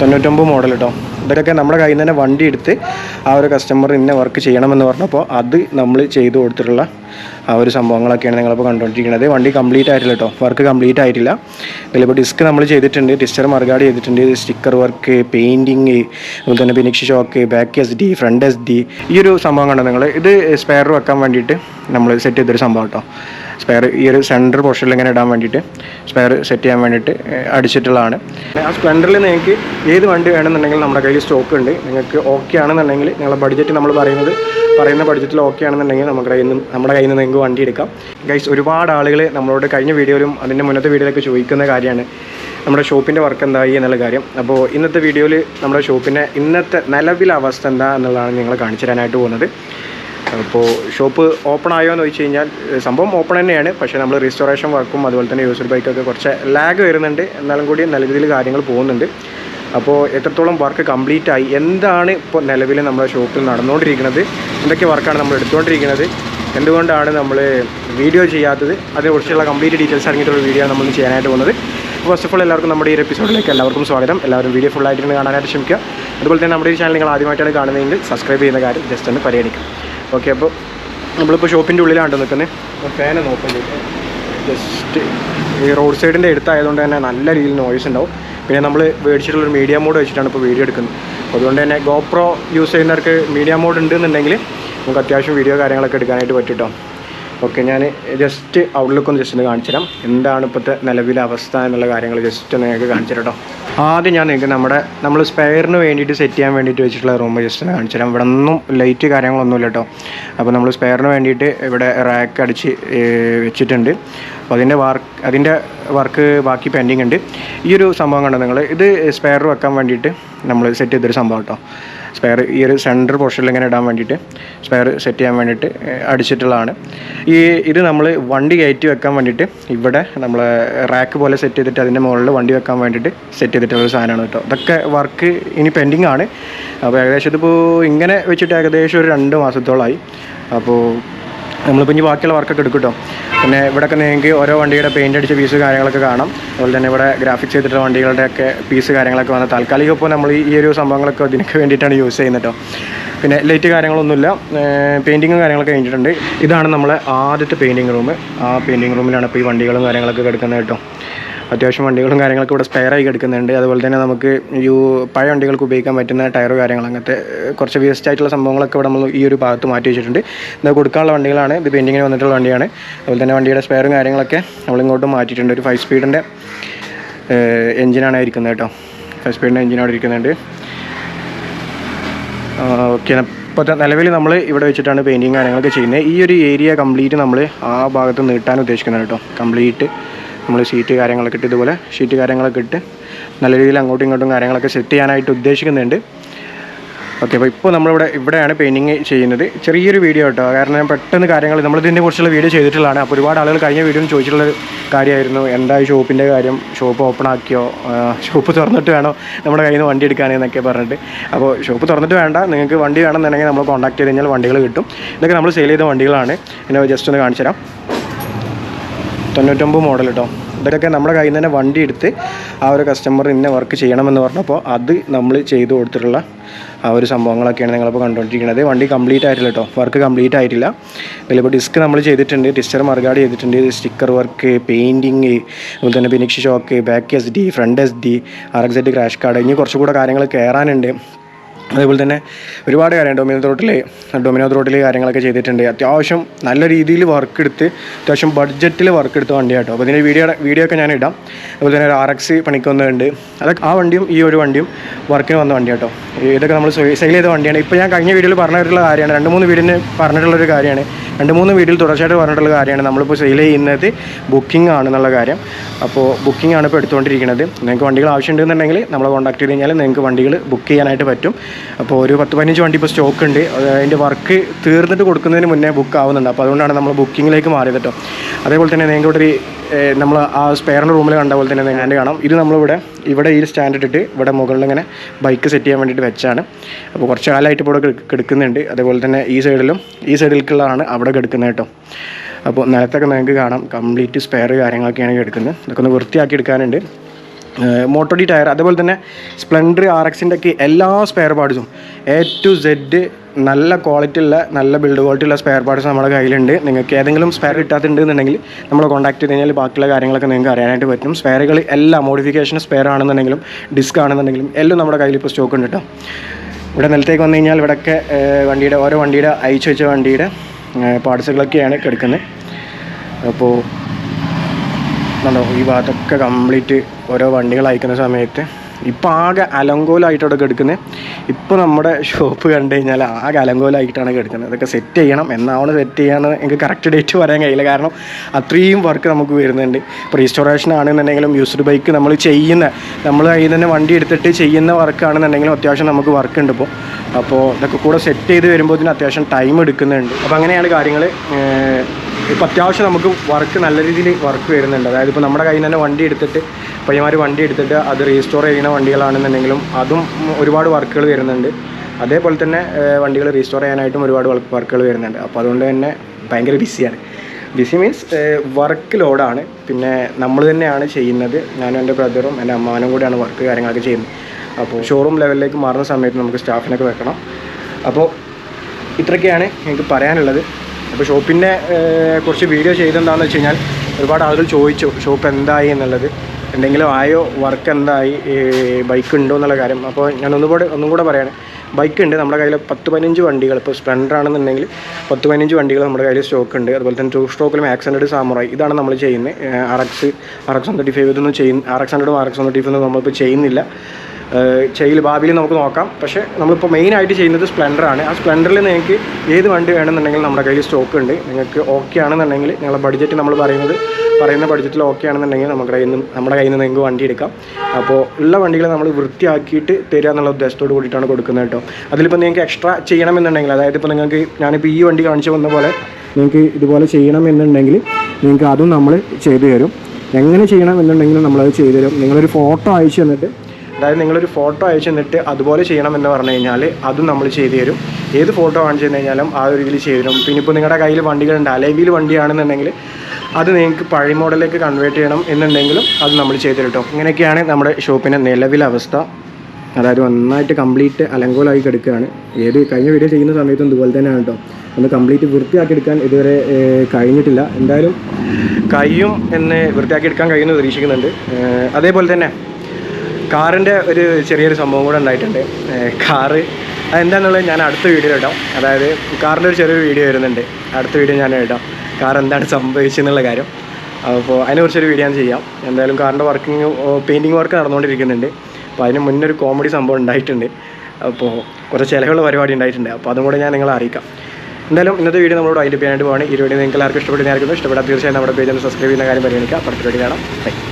തൊണ്ണൂറ്റൊമ്പത് മോഡൽ കേട്ടോ ഇതൊക്കെ നമ്മുടെ കയ്യിൽ നിന്ന് തന്നെ വണ്ടി എടുത്ത് ആ ഒരു കസ്റ്റമർ ഇന്ന വർക്ക് ചെയ്യണമെന്ന് പറഞ്ഞപ്പോൾ അത് നമ്മൾ ചെയ്തു കൊടുത്തിട്ടുള്ള ആ ഒരു സംഭവങ്ങളൊക്കെയാണ് നിങ്ങളിപ്പോൾ കണ്ടുകൊണ്ടിരിക്കുന്നത്. വണ്ടി കംപ്ലീറ്റ് ആയിട്ടില്ല കേട്ടോ വർക്ക് കംപ്ലീറ്റ് ആയിട്ടില്ല. ഇതിലിപ്പോൾ ഡിസ്ക് നമ്മൾ ചെയ്തിട്ടുണ്ട്. ടിസ്റ്റർ മറുകാട് ചെയ്തിട്ടുണ്ട്. സ്റ്റിക്കർ വർക്ക് പെയിന്റിങ് അതുപോലെ തന്നെ finish shock back S D front S D ഈ ഒരു സംഭവം കണ്ടോ നിങ്ങൾ ഇത് സ്പെയർ വെക്കാൻ വേണ്ടിയിട്ട് നമ്മൾ സെറ്റ് ചെയ്തൊരു സംഭവം കേട്ടോ സ്പെയർ ഈ ഒരു സെന്റർ പോർഷനിൽ ഇങ്ങനെ ഇടാൻ വേണ്ടിയിട്ട് സ്പെയർ സെറ്റ് ചെയ്യാൻ വേണ്ടിയിട്ട് അടിച്ചിട്ടുള്ളതാണ്. ആ സ്പ്ലെൻഡറിൽ നിങ്ങൾക്ക് ഏത് വണ്ടി വേണമെന്നുണ്ടെങ്കിൽ നമ്മുടെ കയ്യിൽ സ്റ്റോക്ക് ഉണ്ട്. നിങ്ങൾക്ക് ഓക്കെ ആണെന്നുണ്ടെങ്കിൽ നിങ്ങളുടെ ബഡ്ജറ്റ് നമ്മൾ പറയുന്നത് പറയുന്ന ബഡ്ജറ്റിൽ ഓക്കെ ആണെന്നുണ്ടെങ്കിൽ നമുക്ക് കയ്യിൽ നിന്ന് നമ്മുടെ കയ്യിൽ നിന്ന് നിങ്ങൾക്ക് വണ്ടി എടുക്കാം. ഗൈസ് ഒരുപാട് ആളുകൾ നമ്മളോട് കഴിഞ്ഞ വീഡിയോയിലും അതിന്റെ മുന്നത്തെ വീഡിയോയിലൊക്കെ ചോദിക്കുന്ന കാര്യമാണ്. നമ്മുടെ ഷോപ്പിന്റെ വർക്ക് എന്തായി എന്നുള്ള കാര്യം. അപ്പോൾ ഇന്നത്തെ വീഡിയോയിൽ നമ്മുടെ ഷോപ്പിന്റെ ഇന്നത്തെ നിലവിലെ അവസ്ഥ എന്താ എന്നുള്ളതാണ് നിങ്ങൾ കാണിച്ചു തരാനായിട്ട് പോകുന്നത്. അപ്പോൾ ഷോപ്പ് ഓപ്പൺ ആയോ എന്ന് ചോദിച്ചു കഴിഞ്ഞാൽ സംഭവം ഓപ്പൺ തന്നെയാണ്. പക്ഷേ നമ്മൾ റീസ്റ്റോറേഷൻ വർക്കും അതുപോലെ തന്നെ യൂസർ ബൈക്കൊക്കെ കുറച്ച് ലാഗ് വരുന്നുണ്ട്. എന്നാലും കൂടി നല്ല രീതിയിൽ കാര്യങ്ങൾ പോകുന്നുണ്ട്. അപ്പോൾ എത്രത്തോളം വർക്ക് കംപ്ലീറ്റ് ആയി? എന്താണ് ഇപ്പോൾ നിലവിൽ നമ്മുടെ ഷോപ്പിൽ നടന്നുകൊണ്ടിരിക്കുന്നത്? എന്തൊക്കെ വർക്കാണ് നമ്മൾ എടുത്തുകൊണ്ടിരിക്കുന്നത്? എന്തുകൊണ്ടാണ് നമ്മൾ വീഡിയോ ചെയ്യാത്തത്? അതിനെക്കുറിച്ചുള്ള കംപ്ലീറ്റ് ഡീറ്റെയിൽസ് അടങ്ങിയിട്ടുള്ള വീഡിയോ നമ്മൾ ചെയ്യാനായിട്ട് പോകുന്നത്. ഫസ്റ്റ് ഓഫ് ഓൾ എല്ലാവർക്കും നമ്മുടെ ഈ എപ്പിസോഡിലേക്ക് എല്ലാവർക്കും സ്വാഗതം. എല്ലാവരും വീഡിയോ ഫുൾ ആയിട്ട് കാണാനായിട്ട് ശ്രമിക്കുക. അതുപോലെ തന്നെ നമ്മുടെ ഈ ചാനൽ നിങ്ങൾ ആദ്യമായിട്ടാണ് കാണുന്നതെങ്കിൽ സബ്സ്ക്രൈബ് ചെയ്യുന്ന കാര്യം ജസ്റ്റ് ഒന്ന് പരിഗണിക്കും ഓക്കെ അപ്പോൾ നമ്മളിപ്പോൾ ഷോപ്പിന്റെ ഉള്ളിലാണ് നിൽക്കുന്നത് ഫാന് നോക്കുന്നത് ജസ്റ്റ് ഈ റോഡ് സൈഡിന്റെ അടുത്തായതുകൊണ്ട് തന്നെ നല്ല രീതിയിൽ നോയ്സ് ഉണ്ടാവും. പിന്നെ നമ്മൾ മേടിച്ചിട്ടുള്ളൊരു മീഡിയ മോഡ് വെച്ചിട്ടാണ് ഇപ്പോൾ വീഡിയോ എടുക്കുന്നത്. അതുകൊണ്ട് തന്നെ ഗോപ്രോ യൂസ് ചെയ്യുന്നവർക്ക് മീഡിയ മോഡ് ഉണ്ടെന്നുണ്ടെങ്കിൽ നമുക്ക് അത്യാവശ്യം വീഡിയോ കാര്യങ്ങളൊക്കെ എടുക്കാനായിട്ട് പറ്റും ഓക്കെ ഞാൻ ജസ്റ്റ് ഔട്ട്ലുക്ക് ഒന്ന് ജസ്റ്റ് ഒന്ന് കാണിച്ചു തരാം എന്താണ് ഇപ്പോഴത്തെ നിലവിലെ അവസ്ഥ എന്നുള്ള കാര്യങ്ങൾ ജസ്റ്റ് ഒന്ന് ഞങ്ങൾക്ക് കാണിച്ചു തരാം ആദ്യം ഞാൻ നിങ്ങൾക്ക് നമ്മുടെ നമ്മൾ സ്പെയറിന് വേണ്ടിയിട്ട് സെറ്റ് ചെയ്യാൻ വേണ്ടിയിട്ട് വെച്ചിട്ടുള്ള റൂം ജസ്റ്റ് ഒന്ന് കാണിച്ചു തരാം. ഇവിടെ ഒന്നും ലൈറ്റ് കാര്യങ്ങളൊന്നുമില്ല കേട്ടോ അപ്പോൾ നമ്മൾ സ്പെയറിന് വേണ്ടിയിട്ട് ഇവിടെ റാക്ക് അടിച്ച് വെച്ചിട്ടുണ്ട്. അപ്പോൾ അതിന്റെ വർക്ക് അതിന്റെ വർക്ക് ബാക്കി പെൻഡിങ് ഉണ്ട്. ഈ ഒരു സംഭവം കണ്ടോ നിങ്ങൾ ഇത് സ്പെയർ വെക്കാൻ വേണ്ടിയിട്ട് നമ്മൾ സെറ്റ് ചെയ്തൊരു സംഭവം കേട്ടോ സ്പെയർ ഈ ഒരു സെന്റർ പോർഷനിൽ ഇങ്ങനെ ഇടാൻ വേണ്ടിയിട്ട് സ്പെയർ സെറ്റ് ചെയ്യാൻ വേണ്ടിയിട്ട് അടിച്ചിട്ടുള്ളതാണ്. ഈ ഇത് നമ്മൾ വണ്ടി കയറ്റി വെക്കാൻ വേണ്ടിയിട്ട് ഇവിടെ നമ്മൾ റാക്ക് പോലെ സെറ്റ് ചെയ്തിട്ട് അതിന്റെ മുകളിൽ വണ്ടി വെക്കാൻ വേണ്ടിയിട്ട് സെറ്റ് ചെയ്തിട്ടുള്ള ഒരു സാധനമാണ് കേട്ടോ. ഇതൊക്കെ വർക്ക് ഇനി പെൻഡിങ് ആണ്. അപ്പോൾ ഏകദേശം ഇതിപ്പോൾ ഇങ്ങനെ വെച്ചിട്ട് ഏകദേശം ഒരു രണ്ട് മാസത്തോളമായി അപ്പോൾ നമ്മളിപ്പോൾ ഇനി ബാക്കിയുള്ള വർക്കൊക്കെ എടുക്കും കേട്ടോ പിന്നെ ഇവിടെയൊക്കെ നിങ്ങൾക്ക് ഓരോ വണ്ടിയുടെ പെയിന്റ് അടിച്ച പീസ് കാര്യങ്ങളൊക്കെ കാണാം. അതുപോലെ തന്നെ ഇവിടെ ഗ്രാഫിക്സ് ചെയ്തിട്ടുള്ള വണ്ടികളുടെയൊക്കെ പീസ് കാര്യങ്ങളൊക്കെ വന്ന താൽക്കാലികം ഇപ്പോൾ നമ്മൾ ഈ ഒരു സംഭവങ്ങളൊക്കെ ഇതിനൊക്കെ വേണ്ടിയിട്ടാണ് യൂസ് ചെയ്യുന്നത് കേട്ടോ പിന്നെ ലൈറ്റ് കാര്യങ്ങളൊന്നുമില്ല. പെയിന്റിങ്ങും കാര്യങ്ങളൊക്കെ കഴിഞ്ഞിട്ടുണ്ട്. ഇതാണ് നമ്മളെ ആദ്യത്തെ പെയിന്റിങ് റൂം ആ പെയിന്റിങ് റൂമിലാണ് ഇപ്പോൾ ഈ വണ്ടികളും കാര്യങ്ങളൊക്കെ കിടക്കുന്നത് കേട്ടോ അത്യാവശ്യം വണ്ടികളും കാര്യങ്ങളൊക്കെ ഇവിടെ സ്പെയർ ആയി കിടക്കുന്നുണ്ട്. അതുപോലെ തന്നെ നമുക്ക് ഈ പഴയ വണ്ടികൾക്ക് ഉപയോഗിക്കാൻ പറ്റുന്ന ടയറോ കാര്യങ്ങൾ അങ്ങനത്തെ കുറച്ച് വേസ്റ്റ് ആയിട്ടുള്ള സംഭവങ്ങളൊക്കെ ഇവിടെ നമ്മൾ ഈ ഒരു ഭാഗത്ത് മാറ്റി വെച്ചിട്ടുണ്ട്. ഇത് കൊടുക്കാനുള്ള വണ്ടികളാണ് ഇത് പെയിന്റിങ്ങിന് വന്നിട്ടുള്ള വണ്ടിയാണ്. അതുപോലെ തന്നെ വണ്ടിയുടെ സ്പെയറും കാര്യങ്ങളൊക്കെ നമ്മൾ ഇങ്ങോട്ട് മാറ്റിയിട്ടുണ്ട്. ഒരു ഫൈവ് സ്പീഡിന്റെ എഞ്ചിനാണ് ഇരിക്കുന്നത് കേട്ടോ. ഫൈവ് സ്പീഡിന്റെ എഞ്ചിനോട് ഇരിക്കുന്നുണ്ട്. ഓക്കെ ഇപ്പോൾ നിലവിൽ നമ്മൾ ഇവിടെ വെച്ചിട്ടാണ് പെയിന്റിങ് കാര്യങ്ങളൊക്കെ ചെയ്യുന്നത്. ഈ ഒരു ഏരിയ കംപ്ലീറ്റ് നമ്മൾ ആ ഭാഗത്ത് നീട്ടാൻ ഉദ്ദേശിക്കുന്നത് കേട്ടോ. കംപ്ലീറ്റ് നമ്മൾ ഷീറ്റ് കാര്യങ്ങളൊക്കെ ഇട്ട് ഇതുപോലെ ഷീറ്റ് കാര്യങ്ങളൊക്കെ ഇട്ട് നല്ല രീതിയിൽ അങ്ങോട്ടും ഇങ്ങോട്ടും കാര്യങ്ങളൊക്കെ സെറ്റ് ചെയ്യാനായിട്ട് ഉദ്ദേശിക്കുന്നുണ്ട്. ഓക്കെ അപ്പോൾ ഇപ്പോൾ നമ്മളിവിടെ ഇവിടെയാണ് പെയിന്റിങ് ചെയ്യുന്നത്. ചെറിയൊരു വീഡിയോ കേട്ടോ. കാരണം പെട്ടെന്ന് കാര്യങ്ങൾ നമ്മളിതിനെ കുറിച്ചുള്ള വീഡിയോ ചെയ്തിട്ടുള്ളതാണ്. അപ്പോൾ ഒരുപാട് ആളുകൾ കഴിഞ്ഞ വീഡിയോ ചോദിച്ചിട്ടുള്ള കാര്യമായിരുന്നു. എന്തായി ഷോപ്പിന്റെ കാര്യം? Shop open ആക്കിയോ? ഷോപ്പ് തുറന്നിട്ട് വേണോ? നമ്മുടെ കയ്യിൽ നിന്ന് വണ്ടി എടുക്കാനെന്നൊക്കെ പറഞ്ഞിട്ട്. അപ്പോൾ ഷോപ്പ് തുറന്നിട്ട് വേണ്ട. നിങ്ങൾക്ക് വണ്ടി വേണമെന്നുണ്ടെങ്കിൽ നമ്മൾ കോൺടാക്ട് ചെയ്ത് കഴിഞ്ഞാൽ വണ്ടികൾ കിട്ടും. ഇതൊക്കെ നമ്മൾ സെയിൽ ചെയ്ത വണ്ടികളാണ്. എന്നെ ജസ്റ്റ് ഒന്ന് കാണിച്ചു തരാം തൊണ്ണൂറ്റൊമ്പത് മോഡൽ കേട്ടോ ഇതൊക്കെ നമ്മുടെ കയ്യിൽ നിന്ന് തന്നെ വണ്ടി എടുത്ത് ആ ഒരു കസ്റ്റമർ ഇന്ന വർക്ക് ചെയ്യണമെന്ന് പറഞ്ഞപ്പോൾ അത് നമ്മൾ ചെയ്തു കൊടുത്തിട്ടുള്ള ആ ഒരു സംഭവങ്ങളൊക്കെയാണ് നിങ്ങളിപ്പോൾ കണ്ടുകൊണ്ടിരിക്കുന്നത് വണ്ടി കംപ്ലീറ്റ് ആയിട്ടില്ല കേട്ടോ വർക്ക് കംപ്ലീറ്റ് ആയിട്ടില്ല. ഇതിലിപ്പോൾ ഡിസ്ക് നമ്മൾ ചെയ്തിട്ടുണ്ട്. ടിസ്റ്റർ മറുകാട് ചെയ്തിട്ടുണ്ട്. സ്റ്റിക്കർ വർക്ക് പെയിന്റിങ് അതുപോലെ തന്നെ finish shock back S D front S D R X ed crash guard ഇനി കുറച്ചുകൂടെ കാര്യങ്ങൾ കയറാനുണ്ട് അതേപോലെ തന്നെ ഒരുപാട് കാര്യം ഡൊമിനോ ത്രോട്ടിൽ ഡൊമിനോ ത്രോട്ടിൽ കാര്യങ്ങളൊക്കെ ചെയ്തിട്ടുണ്ട്. അത്യാവശ്യം നല്ല രീതിയിൽ വർക്ക് എടുത്ത് അത്യാവശ്യം ബഡ്ജറ്റിൽ വർക്ക് എടുത്ത വണ്ടിയാട്ടോ. അപ്പോൾ ഇതിന്റെ വീഡിയോ വീഡിയോ ഒക്കെ ഞാൻ ഇടാം. അതുപോലെ തന്നെ ഒരു ആർ എക്സ് പണിക്ക് വന്നിട്ടുണ്ട് അതൊക്കെ ആ വണ്ടിയും ഈ ഒരു വണ്ടിയും വർക്കിന് വന്ന വണ്ടിയാട്ടോ. ഇതൊക്കെ നമ്മൾ സെയിൽ ചെയ്ത വണ്ടിയാണ്. ഇപ്പോൾ ഞാൻ കഴിഞ്ഞ വീഡിയോയിൽ പറഞ്ഞിട്ടുള്ള കാര്യമാണ്. രണ്ട് മൂന്ന് വീടിന് പറഞ്ഞിട്ടുള്ളൊരു കാര്യമാണ്. രണ്ട് മൂന്ന് വീഡിയോയിൽ തുടർച്ചയായിട്ട് പറഞ്ഞിട്ടുള്ള കാര്യമാണ്. നമ്മളിപ്പോൾ സെയിൽ ചെയ്യുന്നത് ബുക്കിംഗ് ആണെന്നുള്ള കാര്യം. അപ്പോൾ ബുക്കിംഗ് ആണ് ഇപ്പോൾ എടുത്തുകൊണ്ടിരിക്കുന്നത്. നിങ്ങൾക്ക് വണ്ടികൾ ആവശ്യമുണ്ടെന്നുണ്ടെങ്കിൽ നമ്മൾ കോൺടാക്ട് ചെയ്ത് കഴിഞ്ഞാൽ നിങ്ങൾക്ക് വണ്ടികൾ ബുക്ക് ചെയ്യാനായിട്ട് പറ്റും. അപ്പോൾ ഒരു പത്ത് പതിനഞ്ച് വണ്ടി ഇപ്പോൾ സ്റ്റോക്ക് ഉണ്ട്. അത് അതിന്റെ വർക്ക് തീർന്നിട്ട് കൊടുക്കുന്നതിന് മുന്നേ ബുക്ക് ആവുന്നുണ്ട്. അപ്പോൾ അതുകൊണ്ടാണ് നമ്മൾ ബുക്കിങ്ങിലേക്ക് മാറിയത് കേട്ടോ. അതേപോലെ തന്നെ നിങ്ങൾക്ക് ഇവിടെ നമ്മൾ ആ സ്പെയറിന്റെ റൂമിൽ കണ്ട പോലെ തന്നെ നിങ്ങൾക്ക് കാണാം ഇത് നമ്മളിവിടെ ഇവിടെ ഈ സ്റ്റാൻഡ് ഇട്ടിട്ട് ഇവിടെ മുകളിൽ ഇങ്ങനെ ബൈക്ക് സെറ്റ് ചെയ്യാൻ വേണ്ടിയിട്ട് വെച്ചാണ്. അപ്പോൾ കുറച്ച് കാലമായിട്ട് ഇപ്പോൾ ഇവിടെ കിട- കിടക്കുന്നുണ്ട്. അതേപോലെ തന്നെ ഈ സൈഡിലും ഈ സൈഡിലേക്കുള്ളതാണ് അവിടെ കിടക്കുന്നത് കേട്ടോ. അപ്പോൾ നിലത്തൊക്കെ നിങ്ങൾക്ക് കാണാം. കംപ്ലീറ്റ് സ്പെയർ കാര്യങ്ങളൊക്കെയാണ് കിടക്കുന്നത് ഇതൊക്കെ ഒന്ന് വൃത്തിയാക്കി എടുക്കാനുണ്ട്. മോട്ടോഡി ടയർ അതുപോലെ തന്നെ സ്പ്ലെൻഡർ ആർ എക്സിന്റെ ഒക്കെ എല്ലാ സ്പെയർ പാർട്സും എ ടു സെഡ് നല്ല ക്വാളിറ്റി ഉള്ള നല്ല ബിൽഡ് ക്വാളിറ്റി ഉള്ള സ്പെയർ പാർട്സ് നമ്മുടെ കയ്യിലുണ്ട്. നിങ്ങൾക്ക് ഏതെങ്കിലും സ്പെയർ കിട്ടാത്തുണ്ടെന്നുണ്ടെങ്കിൽ നമ്മൾ കോൺടാക്ട് ചെയ്ത് കഴിഞ്ഞാൽ ബാക്കിയുള്ള കാര്യങ്ങളൊക്കെ നിങ്ങൾക്ക് അറിയാനായിട്ട് പറ്റും. സ്പെയറുകൾ എല്ലാ മോഡിഫിക്കേഷൻ സ്പെയർ ആണെന്നുണ്ടെങ്കിലും ഡിസ്ക് ആണെന്നുണ്ടെങ്കിലും എല്ലാം നമ്മുടെ കയ്യിൽ ഇപ്പോൾ സ്റ്റോക്ക് ഉണ്ട് കേട്ടോ ഇവിടെ നിലത്തേക്ക് വന്നു കഴിഞ്ഞാൽ ഇവിടെയൊക്കെ വണ്ടിയുടെ ഓരോ വണ്ടിയുടെ അയച്ചു വെച്ച വണ്ടിയുടെ പാർട്സുകളൊക്കെയാണ് കിടക്കുന്നത്. അപ്പോൾ കണ്ടോ ഈ ഭാഗത്തൊക്കെ കംപ്ലീറ്റ് ഓരോ വണ്ടികൾ അയക്കുന്ന സമയത്ത് ഇപ്പം ആകെ അലങ്കോലായിട്ടവിടെ എടുക്കുന്നത്. ഇപ്പോൾ നമ്മുടെ ഷോപ്പ് കണ്ടു കഴിഞ്ഞാൽ ആകെ അലങ്കോലായിട്ടാണ് എടുക്കുന്നത്. അതൊക്കെ സെറ്റ് ചെയ്യണം. എന്നാണ് സെറ്റ് ചെയ്യാന്ന് എനിക്ക് കറക്റ്റ് ഡേറ്റ് പറയാൻ കഴിയില്ല. കാരണം അത്രയും വർക്ക് നമുക്ക് വരുന്നുണ്ട്. ഇപ്പോൾ റീസ്റ്റോറേഷൻ ആണെന്നുണ്ടെങ്കിലും യൂസ്ഡ് ബൈക്ക് നമ്മൾ ചെയ്യുന്ന നമ്മൾ കയ്യിൽ തന്നെ വണ്ടി എടുത്തിട്ട് ചെയ്യുന്ന വർക്കാണെന്നുണ്ടെങ്കിലും അത്യാവശ്യം നമുക്ക് വർക്ക് ഉണ്ട് ഇപ്പോൾ അപ്പോൾ ഇതൊക്കെ കൂടെ സെറ്റ് ചെയ്ത് വരുമ്പോൾ അത്യാവശ്യം ടൈം എടുക്കുന്നുണ്ട്. അപ്പോൾ അങ്ങനെയാണ് കാര്യങ്ങൾ ഇപ്പോൾ അത്യാവശ്യം നമുക്ക് വർക്ക് നല്ല രീതിയിൽ വർക്ക് വരുന്നുണ്ട്. അതായത് ഇപ്പോൾ നമ്മുടെ കയ്യിൽ നിന്ന് തന്നെ വണ്ടി എടുത്തിട്ട് പയ്യന്മാർ വണ്ടി എടുത്തിട്ട് അത് റീസ്റ്റോർ ചെയ്യുന്ന വണ്ടികളാണെന്നുണ്ടെങ്കിലും അതും ഒരുപാട് വർക്കുകൾ വരുന്നുണ്ട്. അതേപോലെ തന്നെ വണ്ടികൾ റീസ്റ്റോർ ചെയ്യാനായിട്ടും ഒരുപാട് വർക്കുകൾ വരുന്നുണ്ട്. അപ്പോൾ അതുകൊണ്ട് തന്നെ ഭയങ്കര ബിസിയാണ് ബിസി മീൻസ് വർക്ക് ലോഡാണ് പിന്നെ നമ്മൾ തന്നെയാണ് ചെയ്യുന്നത്. ഞാനും എന്റെ ബ്രദറും എന്റെ അമ്മാനും കൂടിയാണ് വർക്ക് കാര്യങ്ങളൊക്കെ ചെയ്യുന്നത്. അപ്പോൾ ഷോറൂം ലെവലിലേക്ക് മാറുന്ന സമയത്ത് നമുക്ക് സ്റ്റാഫിനൊക്കെ വെക്കണം. അപ്പോൾ ഇത്രയൊക്കെയാണ് എനിക്ക് പറയാനുള്ളത്. അപ്പോൾ ഷോപ്പിന്റെ കുറച്ച് വീഡിയോ ചെയ്തെന്താണെന്ന് വെച്ച് കഴിഞ്ഞാൽ ഒരുപാട് ആളുകൾ ചോദിച്ചു ഷോപ്പ് എന്തായി എന്നുള്ളത്? എന്തെങ്കിലും ആയോ? വർക്ക് എന്തായി? ബൈക്ക് ഉണ്ടോ എന്നുള്ള കാര്യം. അപ്പോൾ ഞാൻ ഒന്നുകൂടെ ഒന്നും കൂടെ പറയാണ്. ബൈക്ക് ഉണ്ട്. നമ്മുടെ കയ്യിൽ പത്ത് പതിനഞ്ച് വണ്ടികൾ. ഇപ്പോൾ സ്പ്ലെൻഡർ ആണെന്നുണ്ടെങ്കിൽ പത്ത് പതിനഞ്ച് വണ്ടികൾ നമ്മുടെ കയ്യിൽ സ്റ്റോക്ക് ഉണ്ട്. അതുപോലെ തന്നെ ടൂ സ്ട്രോക്കിലും ആക്സ് ഹൺഡ്രഡ് സാമുറായി ഇതാണ് നമ്മൾ ചെയ്യുന്നത്. R X R X hundred five ഇതൊന്നും ചെയ്യുന്ന ആർ എക്സ് ഹൺഡ്രഡും ആർ എക്സ് ഹൺഡ്രഡ് ഫൈവ് നമ്മളിപ്പോൾ ചെയ്യുന്നില്ല. ചെയ്യൽ ഭാവിയിൽ നമുക്ക് നോക്കാം. പക്ഷേ നമ്മളിപ്പോൾ മെയിനായിട്ട് ചെയ്യുന്നത് സ്പ്ലെൻഡറാണ് ആ സ്പ്ലെൻഡറിൽ നിങ്ങൾക്ക് ഏത് വണ്ടി വേണമെന്നുണ്ടെങ്കിൽ നമ്മുടെ കയ്യിൽ സ്റ്റോക്ക് ഉണ്ട്. നിങ്ങൾക്ക് ഓക്കെ ആണെന്നുണ്ടെങ്കിൽ നിങ്ങളുടെ ബഡ്ജറ്റ് നമ്മൾ പറയുന്നത് പറയുന്ന ബഡ്ജറ്റിൽ ഓക്കെ ആണെന്നുണ്ടെങ്കിൽ നമ്മുടെ കയ്യിൽ നിന്ന് നമ്മുടെ കയ്യിൽ നിന്ന് നിങ്ങൾക്ക് വണ്ടി എടുക്കാം. അപ്പോൾ ഉള്ള വണ്ടികൾ നമ്മൾ വൃത്തിയാക്കിയിട്ട് തരിക എന്നുള്ള ഉദ്ദേശത്തോട് കൂടിയിട്ടാണ് കൊടുക്കുന്നത് കേട്ടോ. അതിലിപ്പോൾ നിങ്ങൾക്ക് എക്സ്ട്രാ ചെയ്യണമെന്നുണ്ടെങ്കിൽ അതായത് ഇപ്പോൾ നിങ്ങൾക്ക് ഞാനിപ്പോൾ ഈ വണ്ടി കാണിച്ചു വന്ന പോലെ നിങ്ങൾക്ക് ഇതുപോലെ ചെയ്യണമെന്നുണ്ടെങ്കിൽ നിങ്ങൾക്ക് അതും നമ്മൾ ചെയ്തു തരും. എങ്ങനെ ചെയ്യണം എന്നുണ്ടെങ്കിലും നമ്മളത് ചെയ്തു തരും. നിങ്ങളൊരു ഫോട്ടോ അയച്ചു തന്നിട്ട് അതായത് നിങ്ങളൊരു ഫോട്ടോ അയച്ചു തന്നിട്ട് അതുപോലെ ചെയ്യണം എന്ന് പറഞ്ഞു കഴിഞ്ഞാൽ അതും നമ്മൾ ചെയ്തു തരും. ഏത് ഫോട്ടോ കാണിച്ചു തന്നു കഴിഞ്ഞാലും ആ ഒരു രീതിയിൽ ചെയ്തു തരും. പിന്നെ ഇപ്പോൾ നിങ്ങളുടെ കയ്യിൽ വണ്ടികളുണ്ട്. അലൈവിയിൽ വണ്ടിയാണെന്നുണ്ടെങ്കിൽ അത് നിങ്ങൾക്ക് പഴയ മോഡലിലേക്ക് കൺവേർട്ട് ചെയ്യണം എന്നുണ്ടെങ്കിലും അത് നമ്മൾ ചെയ്തു തരും കേട്ടോ ഇങ്ങനെയൊക്കെയാണ് നമ്മുടെ ഷോപ്പിന്റെ നിലവിലെ അവസ്ഥ. അതായത് നന്നായിട്ട് കംപ്ലീറ്റ് അലങ്കോലായി കിടക്കുകയാണ്. ഏത് കഴിഞ്ഞ വീഡിയോ ചെയ്യുന്ന സമയത്തും ഇതുപോലെ തന്നെയാണ് കേട്ടോ ഒന്ന് കംപ്ലീറ്റ് വൃത്തിയാക്കി എടുക്കാൻ ഇതുവരെ കഴിഞ്ഞിട്ടില്ല. എന്തായാലും കഴിയും എന്നെ വൃത്തിയാക്കി എടുക്കാൻ കഴിയുമെന്ന് പ്രതീക്ഷിക്കുന്നുണ്ട്. അതേപോലെ തന്നെ കാറിന്റെ ഒരു ചെറിയൊരു സംഭവം കൂടെ ഉണ്ടായിട്ടുണ്ട്. കാറ്. അതെന്താണെന്നുള്ളത് ഞാൻ അടുത്ത വീഡിയോ ഇടാം. അതായത് കാറിന്റെ ഒരു ചെറിയൊരു വീഡിയോ വരുന്നുണ്ട്. അടുത്ത വീഡിയോ ഞാൻ ഇടാം. കാർ എന്താണ് സംഭവിച്ചെന്നുള്ള കാര്യം. അപ്പോൾ അതിനെക്കുറിച്ചൊരു വീഡിയോ ഞാൻ ചെയ്യാം. എന്തായാലും കാറിന്റെ വർക്കിംഗ് പെയിന്റിങ് വർക്ക് നടന്നുകൊണ്ടിരിക്കുന്നുണ്ട്. അപ്പോൾ അതിന് മുന്നേ ഒരു കോമഡി സംഭവം ഉണ്ടായിട്ടുണ്ട്. അപ്പോൾ കുറച്ച് ചിലവുള്ള പരിപാടി ഉണ്ടായിട്ടുണ്ട്. അപ്പോൾ അതും കൂടെ ഞാൻ നിങ്ങളെ അറിയിക്കാം. എന്തായാലും ഇന്നത്തെ വീഡിയോ നമ്മളോട് അതിന്റെ ചെയ്യാനായിട്ട് പോകണം ഈ വീഡിയോ നിങ്ങൾക്ക് എല്ലാവർക്കും ഇഷ്ടപ്പെട്ടു ഞാൻ ഇഷ്ടപ്പെടാത്ത തീർച്ചയായും നമ്മുടെ പേജ് സബ്സ്ക്രൈബ് ചെയ്യുന്ന കാര്യം പരിഗണിക്കുക. അടുത്ത വീഡിയോ കാണാം. ബൈ.